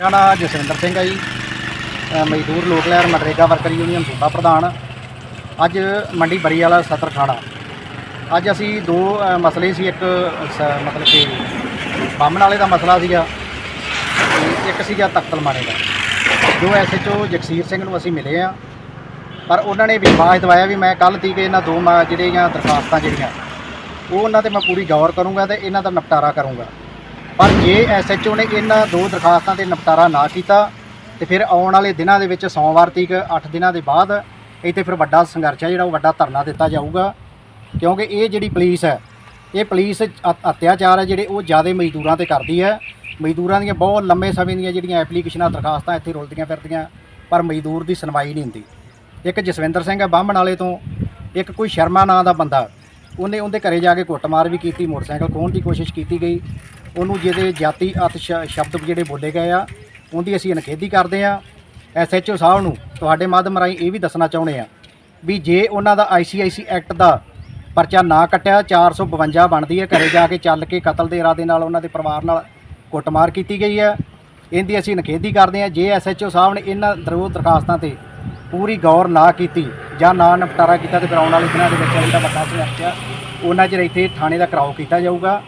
ਮੇਰਾ ਨਾਮ ਜਸਵਿੰਦਰ ਸਿੰਘ ਹੈ ਜੀ। ਮਜ਼ਦੂਰ ਲੋਕ ਲਹਿਰ ਮਨਰੇਗਾ ਵਰਕਰ ਯੂਨੀਅਨ ਸੂਬਾ ਪ੍ਰਧਾਨ। ਅੱਜ ਮੰਡੀ ਬਰੀ ਵਾਲਾ ਸਤਰ ਖਾਣਾ ਅੱਜ ਅਸੀਂ ਦੋ ਮਸਲੇ ਸੀ। ਇੱਕ ਸ- ਮਤਲਬ ਕਿ ਬਾਮਣ ਵਾਲੇ ਦਾ ਮਸਲਾ ਸੀਗਾ ਤੇ ਇੱਕ ਸੀਗਾ ਤਖਤਲ ਮਾਰੇ ਦਾ। ਜੋ ਐਸਐਚਓ ਜਗਸੀਰ ਸਿੰਘ ਨੂੰ ਅਸੀਂ ਮਿਲੇ ਆ। ਪਰ ਉਹਨਾਂ ਨੇ ਵਿਸ਼ਵਾਸ ਦਿਵਾਇਆ ਵੀ ਮੈਂ ਕੱਲ ਕਿ ਇਹਨਾਂ ਦੋ ਮ- ਜਿਹੜੀਆਂ ਦਰਖਾਸਤਾਂ ਜਿਹੜੀਆਂ, ਉਹ ਉਹਨਾਂ ਤੇ ਮੈਂ ਪੂਰੀ ਗੌਰ ਕਰੂੰਗਾ ਤੇ ਇਹਨਾਂ ਦਾ ਨਿਪਟਾਰਾ ਕਰੂੰਗਾ। ਪਰ ਜੇ ਐਸਐਚਓ ਨੇ ਇਹਨਾਂ ਦੋ ਦਰਖਾਸਤਾਂ ਤੇ ਨਿਪਟਾਰਾ ਨਾ ਕੀਤਾ ਤੇ ਫਿਰ ਆਉਣ ਵਾਲੇ ਦਿਨਾਂ ਦੇ ਵਿੱਚ ਸੋਮਵਾਰ ਤੀਕ 8 ਦਿਨਾਂ ਦੇ ਬਾਅਦ ਇੱਥੇ ਫਿਰ ਵੱਡਾ ਸੰਘਰਸ਼ ਹੈ ਜਿਹੜਾ ਉਹ ਵੱਡਾ ਧਰਨਾ ਦਿੱਤਾ ਜਾਊਗਾ। ਕਿਉਂਕਿ ਇਹ ਜਿਹੜੀ ਪੁਲਿਸ ਹੈ, ਇਹ ਪੁਲਿਸ ਅ- ਅਤਿਆਚਾਰ ਹੈ ਜਿਹੜੇ ਉਹ ਜ਼ਿਆਦਾ ਮਜ਼ਦੂਰਾਂ ਤੇ ਕਰਦੀ ਹੈ। ਮਜ਼ਦੂਰਾਂ ਦੀਆਂ ਬਹੁਤ ਲੰਮੇ ਸਮੇਂ ਦੀਆਂ ਜਿਹੜੀਆਂ ਐਪਲੀਕੇਸ਼ਨਾਂ, ਦਰਖਾਸਤਾਂ ਇੱਥੇ ਰੁਲਦੀਆਂ ਫਿਰਦੀਆਂ, ਪਰ ਮਜ਼ਦੂਰ ਦੀ ਸੁਣਵਾਈ ਨਹੀਂ ਹੁੰਦੀ। ਇੱਕ ਜਸਵਿੰਦਰ ਸਿੰਘ ਹੈ, ਬਾਹਮਣ ਵਾਲੇ ਤੋਂ, ਇੱਕ ਕੋਈ ਸ਼ਰਮਾ ਨਾਂ ਦਾ ਬੰਦਾ, ਉਹਨੇ ਉਹਦੇ ਘਰੇ ਜਾ ਕੇ ਕੁੱਟਮਾਰ ਵੀ ਕੀਤੀ, ਮੋਟਰਸਾਈਕਲ ਖੋਹਣ ਦੀ ਕੋਸ਼ਿਸ਼ ਕੀਤੀ ਗਈ। ਉਹਨੂੰ ਜਿਹਦੇ ਜਾਤੀ ਅਤ ਸ਼- ਸ਼ਬਦ ਜਿਹੜੇ ਬੋਲੇ ਗਏ ਆ, ਉਹਦੀ ਅਸੀਂ ਅਨਖੇਦੀ ਕਰਦੇ ਆ। ਐਸਐਚਓ ਸਾਹਿਬ ਨੂੰ ਤੁਹਾਡੇ ਮਾਧਿਅਮ ਰਾਹੀਂ ਇਹ ਵੀ ਦੱਸਣਾ ਚਾਹੁੰਦੇ ਆ ਵੀ ਜੇ ਉਹਨਾਂ ਦਾ ਆਈਸੀਆਈਸੀ ਐਕਟ ਦਾ ਪਰਚਾ ਨਾ ਕੱਟਿਆ 452 ਬਣਦੀ ਹੈ, ਘਰੇ ਜਾ ਕੇ ਚੱਲ ਕੇ ਕਤਲ ਦੇ ਇਰਾਦੇ ਨਾਲ ਉਹਨਾਂ ਦੇ ਪਰਿਵਾਰ ਨਾਲ ਕੁੱਟਮਾਰ ਕੀਤੀ ਗਈ ਹੈ। ਇਹਦੀ ਅਸੀਂ ਨਖੇਦੀ ਕਰਦੇ ਹਾਂ ਜੇ ਐਸਐਚਓ ਸਾਹਿਬ ਨੇ ਇਹਨਾਂ ਦਰੋ ਦਰਖਾਸਤਾਂ ਤੇ ਪੂਰੀ ਗੌਰ ਨਾ ਕੀਤੀ ਜਾਂ ਨਾ ਨਿਪਟਾਰਾ ਕੀਤਾ ਤੇ ਫਿਰ ਵਾਲੇ ਦਿਨਾਂ ਦੇ ਵਿੱਚ ਇਹਦਾ ਵੱਡਾ ਸੰਘਰਸ਼ ਆ, ਉਹਨਾਂ 'ਚ ਇੱਥੇ ਥਾਣੇ ਦਾ ਘਰਾਓ ਕੀਤਾ ਜਾਊਗਾ।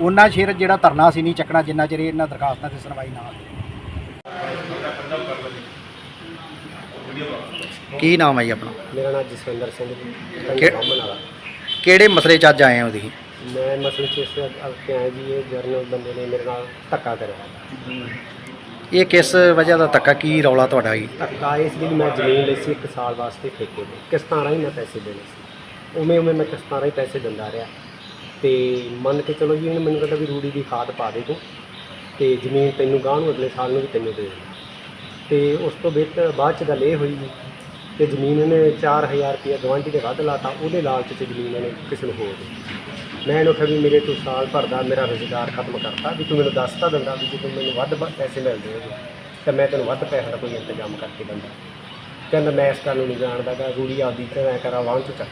ਉਹਨਾਂ ਚਿਰ ਜਿਹੜਾ ਧਰਨਾ ਸੀ ਨਹੀਂ ਚੱਕਣਾ ਜਿੰਨਾ ਚਿਰ ਇਹਨਾਂ ਦਰਖਾਸਤਾਂ ਤੇ ਸੁਣਵਾਈ ਨਾ ਹੋਵੇ। ਕੀ ਨਾਮ ਹੈ ਜੀ ਆਪਣਾ? ਮੇਰਾ ਨਾਮ ਜਸਵਿੰਦਰ ਸਿੰਘ ਵਾਲਾ। ਕਿਹੜੇ ਮਸਲੇ 'ਚ ਅੱਜ ਆਏ ਹੋ ਤੁਸੀਂ? ਮੈਂ ਮਸਲੇ 'ਚ ਇਸ ਅੱਗੇ ਆਇਆ ਜੀ ਇਹ ਜਰਨਲ ਬੰਦੇ ਨੇ ਮੇਰੇ ਨਾਲ ਧੱਕਾ ਕਰਿਆ। ਇਹ ਕਿਸ ਵਜ੍ਹਾ ਦਾ ਧੱਕਾ ਕੀ ਰੌਲਾ ਤੁਹਾਡਾ ਜੀ? ਧੱਕਾ ਇਸ ਲਈ ਮੈਂ ਜ਼ਮੀਨ ਲਈ ਸੀ ਇੱਕ ਸਾਲ ਵਾਸਤੇ ਠੇਕੇ ਤੇ। ਕਿਸ਼ਤਾਂ ਰਾਹੀਂ ਮੈਂ ਪੈਸੇ ਦੇਣੇ ਸੀ। ਉਵੇਂ ਉਵੇਂ ਮੈਂ ਕਿਸ਼ਤਾਂ ਰਾਹੀਂ ਪੈਸੇ ਦਿੰਦਾ ਰਿਹਾ। ਤੇ ਮੰਨ ਕੇ ਚਲੋ ਜੀ, ਇਹਨੇ ਮੈਨੂੰ ਕਹਿੰਦਾ ਵੀ ਰੂੜੀ ਦੀ ਖਾਦ ਪਾ ਦੇ ਤੂੰ ਤੇ ਜ਼ਮੀਨ ਤੈਨੂੰ ਗਾਂਹ ਨੂੰ ਅਗਲੇ ਸਾਲ ਨੂੰ ਵੀ ਤੈਨੂੰ ਦੇ ਦੇਣਾ। ਤੇ ਉਸ ਤੋਂ ਬਿਹਤਰ ਬਾਅਦ ਚ ਗੱਲ ਇਹ ਹੋਈ ਜੀ ਕਿ ਜ਼ਮੀਨ ਇਹਨੇ 4000 ਰੁਪਏ ਗਵਾਂਢੀ ਦੇ ਵੱਧ ਲਾਤਾ, ਉਹਦੇ ਲਾਲਚ 'ਚ ਜ਼ਮੀਨ ਇਹਨੇ ਕਿਸੇ ਨੂੰ ਹੋਰ ਦਿੱਤੀ। ਮੈਂ ਇਹਨੂੰ ਕਿਹਾ ਵੀ ਮੇਰੇ ਤੋਂ ਸਾਲ ਭਰ ਦਾ ਮੇਰਾ ਰੁਜ਼ਗਾਰ ਖਤਮ ਕਰਤਾ, ਵੀ ਤੂੰ ਮੈਨੂੰ ਦੱਸ ਤਾਂ ਦਿੰਦਾ ਵੀ ਜਦੋਂ ਮੈਨੂੰ ਵੱਧ ਬ- ਪੈਸੇ ਮਿਲਦੇ ਹੋਗੇ ਤਾਂ ਮੈਂ ਤੈਨੂੰ ਵੱਧ ਪੈਸੇ ਦਾ ਕੋਈ ਇੰਤਜ਼ਾਮ ਕਰਕੇ ਦਿੰਦਾ। ਕਹਿੰਦਾ ਮੈਂ ਇਸ ਗੱਲ ਨੂੰ ਨਹੀਂ ਜਾਣਦਾ ਗਾ, ਰੂੜੀ ਆਪਦੀ ਤੇ ਮੈਂ ਕਰਾਂ ਵਾਂਹ 'ਚੋਂ ਚੱਕ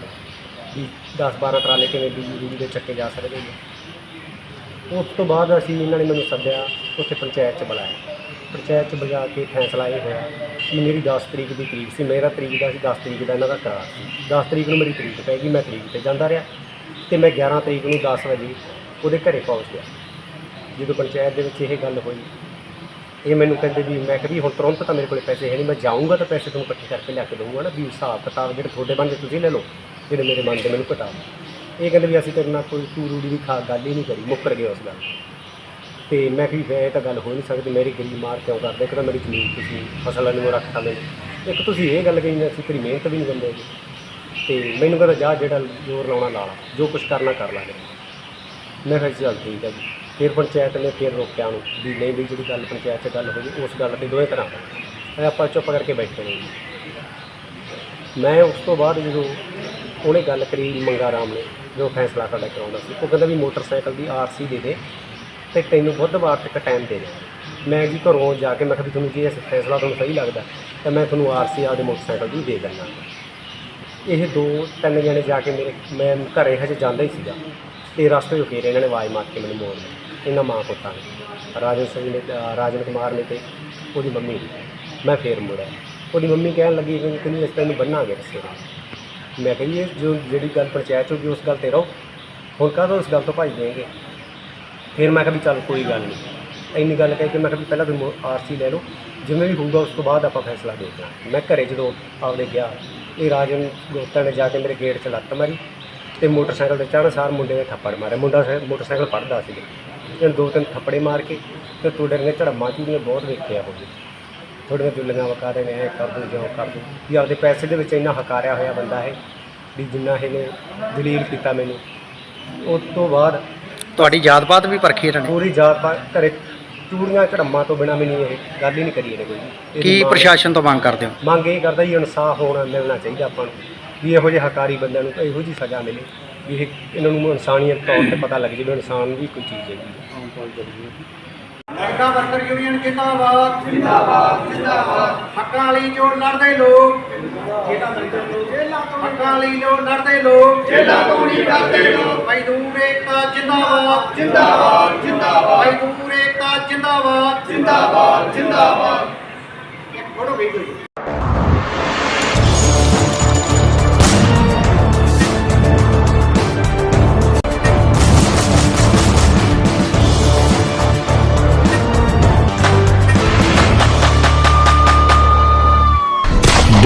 ਵੀ 10 12 ਟਰਾਲੇ ਕਿਵੇਂ ਵੀ ਰੂੜੀ ਦੇ ਚੱਕੇ ਜਾ ਸਕਦੇ ਨੇ। ਉਸ ਤੋਂ ਬਾਅਦ ਅਸੀਂ ਇਹਨਾਂ ਨੇ ਮੈਨੂੰ ਸੱਦਿਆ, ਉੱਥੇ ਪੰਚਾਇਤ 'ਚ ਬੁਲਾਇਆ। ਪੰਚਾਇਤ 'ਚ ਬੁਲਾ ਕੇ ਫੈਸਲਾ ਇਹ ਹੋਇਆ ਕਿ ਮੇਰੀ 10 ਤਰੀਕ ਦੀ ਤਰੀਕ ਸੀ, ਮੇਰਾ ਤਰੀਕ ਦਾ ਸੀ 10 ਤਰੀਕ ਦਾ ਇਹਨਾਂ ਦਾ ਕਰਾਰ ਸੀ। 10 ਤਰੀਕ ਨੂੰ ਮੇਰੀ ਤਰੀਕ ਪੈ ਗਈ, ਮੈਂ ਤਰੀਕ ਤੇ ਜਾਂਦਾ ਰਿਹਾ ਤੇ ਮੈਂ 11 ਤਰੀਕ ਨੂੰ 10 ਵਜੇ ਉਹਦੇ ਘਰੇ ਪਹੁੰਚ ਗਿਆ। ਜਦੋਂ ਪੰਚਾਇਤ ਦੇ ਵਿੱਚ ਇਹ ਗੱਲ ਹੋਈ, ਇਹ ਮੈਨੂੰ ਕਹਿੰਦੇ ਵੀ ਮੈਂ ਕਿਹਾ ਵੀ ਹੁਣ ਤੁਰੰਤ ਤਾਂ ਮੇਰੇ ਕੋਲੇ ਪੈਸੇ ਹੈ ਨਹੀਂ, ਮੈਂ ਜਾਊਂਗਾ ਤਾਂ ਪੈਸੇ ਤੁਹਾਨੂੰ ਇਕੱਠੇ ਕਰਕੇ ਲਿਆ ਕੇ ਦਊਂਗਾ ਨਾ, ਵੀ ਹਿਸਾਬ ਕਿਤਾਬ ਜਿਹੜੇ ਤੁਹਾਡੇ ਬਣਦੇ ਤੁਸੀਂ ਲੈ ਲਓ। ਜਿਹੜੇ ਮੇਰੇ ਮਨ ਬਣਦੇ ਮੈਨੂੰ ਘਟਾ ਇਹ ਕਹਿੰਦੇ ਵੀ ਅਸੀਂ ਤੇਰੇ ਨਾਲ ਕੋਈ ਤੂੰ ਰੂੜੀ ਦੀ ਖਾ, ਗੱਲ ਹੀ ਨਹੀਂ ਕਰੀ, ਮੁੱਕਰ ਗਏ ਉਸ ਗੱਲ ਤੇ। ਮੈਂ ਕਿਹਾ ਵੀ ਇਹ ਤਾਂ ਗੱਲ ਹੋ ਨਹੀਂ ਸਕਦੀ, ਮੇਰੀ ਗਰੀਬ ਮਾਰ ਕਿਉਂ ਕਰਦੇ? ਇੱਕ ਤਾਂ ਮੇਰੀ ਜ਼ਮੀਨ ਤੁਸੀਂ ਫਸਲਾਂ ਨੂੰ ਰੱਖਤਾ ਮੈਨੂੰ ਇੱਕ ਤੁਸੀਂ ਇਹ ਗੱਲ ਕਹੀ ਨਾ, ਅਸੀਂ ਤੇਰੀ ਮਿਹਨਤ ਵੀ ਨਹੀਂ ਦਿੰਦੇ ਹੈਗੇ। ਤੇ ਮੈਨੂੰ ਕਹਿੰਦਾ, ਜਾ ਜਿਹੜਾ ਜ਼ੋਰ ਲਾਉਣਾ ਲਾ ਲਾ, ਜੋ ਕੁਝ ਕਰਨਾ ਕਰ ਲਾਂਗੇ ਮੈਂ ਕਿਹਾ, ਚੱਲ ਠੀਕ ਹੈ ਜੀ। ਫਿਰ ਪੰਚਾਇਤ ਨੇ ਫਿਰ ਰੋਕਿਆ ਉਹਨੂੰ ਵੀ ਨਹੀਂ ਵੀ ਜਿਹੜੀ ਗੱਲ ਪੰਚਾਇਤ 'ਚ ਗੱਲ ਹੋਈ, ਉਸ ਗੱਲ ਤੇ ਦੋਵੇਂ ਤਰ੍ਹਾਂ ਆਪਾਂ ਚੁੱਪ ਕਰਕੇ ਬੈਠੇ ਨੇ ਜੀ। ਮੈਂ ਉਸ ਤੋਂ ਬਾਅਦ ਜਦੋਂ ਉਹਨੇ ਗੱਲ ਕਰੀ ਮੰਗਾ ਰਾਮ ਨੇ, ਜੋ ਫੈਸਲਾ ਸਾਡਾ ਕਰਾਉਂਦਾ ਸੀ। ਉਹ ਕਹਿੰਦਾ ਵੀ ਮੋਟਰਸਾਈਕਲ ਦੀ ਆਰਸੀ ਦੇ ਦੇ ਤੇ ਤੈਨੂੰ ਬੁੱਧਵਾਰ ਤੱਕ ਟਾਈਮ ਦੇ ਦੇ। ਮੈਂ ਜੀ ਘਰੋਂ ਜਾ ਕੇ ਮੈਂ ਕਿਹਾ ਵੀ ਤੁਹਾਨੂੰ ਜੇ ਇਸ ਫੈਸਲਾ ਤੁਹਾਨੂੰ ਸਹੀ ਲੱਗਦਾ, ਤਾਂ ਮੈਂ ਤੁਹਾਨੂੰ ਆਰਸੀ ਆਪਦੇ ਮੋਟਰਸਾਈਕਲ ਦੀ ਦੇ ਦਿੰਦਾ। ਇਹ ਦੋ, ਤਿੰਨ ਜਣੇ ਜਾ ਕੇ ਮੇਰੇ, ਮੈਂ ਘਰੇ ਹਜੇ ਜਾਂਦਾ ਹੀ ਸੀਗਾ। ਤੇ ਰਸਤੇ 'ਚ ਫੇਰ ਇਹਨਾਂ ਨੇ ਆਵਾਜ਼ ਮਾਰ ਕੇ ਮੈਨੂੰ ਮੋੜ ਲਿਆ। ਇਹਨਾਂ ਮਾਂ ਪੁੱਤਾਂ ਨੇ, ਰਾਜਨ ਸਿੰਘ ਨੇ ਰਾਜਨ ਕੁਮਾਰ ਨੇ ਤੇ ਉਹਦੀ ਮੰਮੀ ਮੈਂ ਫੇਰ ਮੁੜਿਆ। ਉਹਦੀ ਮੰਮੀ ਕਹਿਣ ਲੱਗੀ ਕਿ ਕਿੰਨੀ ਇਸ ਤੈਨੂੰ ਬੰਨਾਂਗੇ ਰਸਤੇ ਨਾਲ ਮੈਂ ਕਹੀ ਇਹ ਜੋ ਜਿਹੜੀ ਗੱਲ ਪੰਚਾਇਤ ਗਈ, ਉਸ ਗੱਲ ਤੇ ਰਹੋ। ਹੁਣ ਕਾਹਦੋਂ ਉਸ ਗੱਲ ਤੋਂ ਭੱਜ ਦੇਣਗੇ? ਫਿਰ ਮੈਂ ਕਿਹਾ ਵੀ ਚੱਲ ਕੋਈ ਗੱਲ ਨਹੀਂ। ਇੰਨੀ ਗੱਲ ਕਹਿ ਕੇ ਮੈਂ ਕਿਹਾ ਵੀ ਪਹਿਲਾਂ ਤੁਸੀਂ ਆਰਸੀ ਲੈ ਲਓ। ਜਿਵੇਂ ਵੀ ਹੋਊਗਾ, ਉਸ ਤੋਂ ਬਾਅਦ ਆਪਾਂ ਫੈਸਲਾ ਦੇਖਣਾ ਮੈਂ ਘਰੇ ਜਦੋਂ ਆਪਦੇ ਗਿਆ, ਇਹ ਰਾਜਨ ਗੋਤਾ ਨੇ ਜਾ ਕੇ ਮੇਰੇ ਗੇਟ 'ਚ ਲੱਤ ਮਾਰੀ ਤੇ ਮੋਟਰਸਾਈਕਲ ਤੇ ਚੜ੍ਹਨ ਸਾਰ ਮੁੰਡੇ ਨੇ ਥੱਪੜ ਮਾਰਿਆ। ਮੁੰਡਾ ਸਾਇ- ਮੋਟਰਸਾਈਕਲ ਪੜਦਾ ਸੀ। ਇਹਨੇ ਦੋ ਤਿੰਨ ਥੱਪੜੇ ਮਾਰ ਕੇ ਤੇ ਤੁਹਾਡੇ ਨੇ ਝੜਮਾਂ ਚੂੜੀਆਂ ਬਹੁਤ ਵੇਖਿਆ ਹੋਵੇ ਥੋੜੀਆਂ ਜੁੱਲੀਆਂ ਵਕਾ ਦੇ ਨੇ ਐ ਕਰ ਦੂੰ ਜਿਉਂ ਕਰ ਦੂੰ। ਵੀ ਆਪਦੇ ਪੈਸੇ ਦੇ ਵਿੱਚ ਇੰਨਾ ਹਕਾਰਿਆ ਹੋਇਆ ਬੰਦਾ ਹੈ ਵੀ ਜਿੰਨਾ ਇਹਨੇ ਦਲੀਲ ਕੀਤਾ ਮੈਨੂੰ। ਉਸ ਤੋਂ ਬਾਅਦ ਤੁਹਾਡੀ ਜਾਤ ਪਾਤ ਵੀ ਪਰਖੀ ਇਹਨਾਂ ਨੇ? ਪੂਰੀ ਜਾਤ ਪਾਤ ਘਰੇ ਚੂੜੀਆਂ ਝੜਮਾਂ ਤੋਂ ਬਿਨਾ ਮੈਨੂੰ ਇਹ ਗੱਲ ਹੀ ਨਹੀਂ ਕਰੀ ਇਹਨੇ ਕੋਈ। ਇਹਦੀ ਕੀ ਮਾਂ- ਪ੍ਰਸ਼ਾਸਨ ਤੋਂ ਮੰਗ ਕਰਦੇ ਹੋ? ਮੰਗ ਇਹ ਕਰਦਾ ਜੀ ਇਨਸਾਫ ਹੋਣਾ ਮਿਲਣਾ ਚਾਹੀਦਾ ਆਪਾਂ ਨੂੰ। ਵੀ ਇਹੋ ਜਿਹੇ ਹਕਾਰੀ ਬੰਦਿਆਂ ਨੂੰ ਇਹੋ ਜਿਹੀ ਸਜ਼ਾ ਮਿਲੇ। ਵੀ ਇਹ ਇਹਨਾਂ ਨੂੰ ਇਨਸਾਨੀਅਤ ਤੌਰ ਤੇ ਪਤਾ ਲੱਗ ਜਾਵੇ ਇਨਸਾਨ ਵੀ ਕੋਈ ਚੀਜ਼ ਹੈਗੀ। ਮਹਿਲਾ ਵਰਕਰ ਯੂਨੀਅਨ ਜਿੰਦਾਬਾਦ। ਜਿੰਦਾਬਾਦ ਜਿੰਦਾਬਾਦ। ਹੱਕਾਂ ਲਈ ਜੋ ਲੜਦੇ ਲੋਕ। ਹੱਕਾਂ ਲਈ ਜੋ ਲੜਦੇ ਲੋਕ। ਜੇਲਾ ਤੋਂ ਨਹੀਂ ਡਰਦੇ ਲੋਕ। ਮਜ਼ਦੂਰ ਏਕਤਾ ਜਿੰਦਾਬਾਦ। ਜਿੰਦਾਬਾਦ ਜਿੰਦਾਬਾਦ। ਮਜ਼ਦੂਰ ਏਕਤਾ ਜਿੰਦਾਬਾਦ। ਜਿੰਦਾਬਾਦ ਜਿੰਦਾਬਾਦ। ਇੱਕ photo video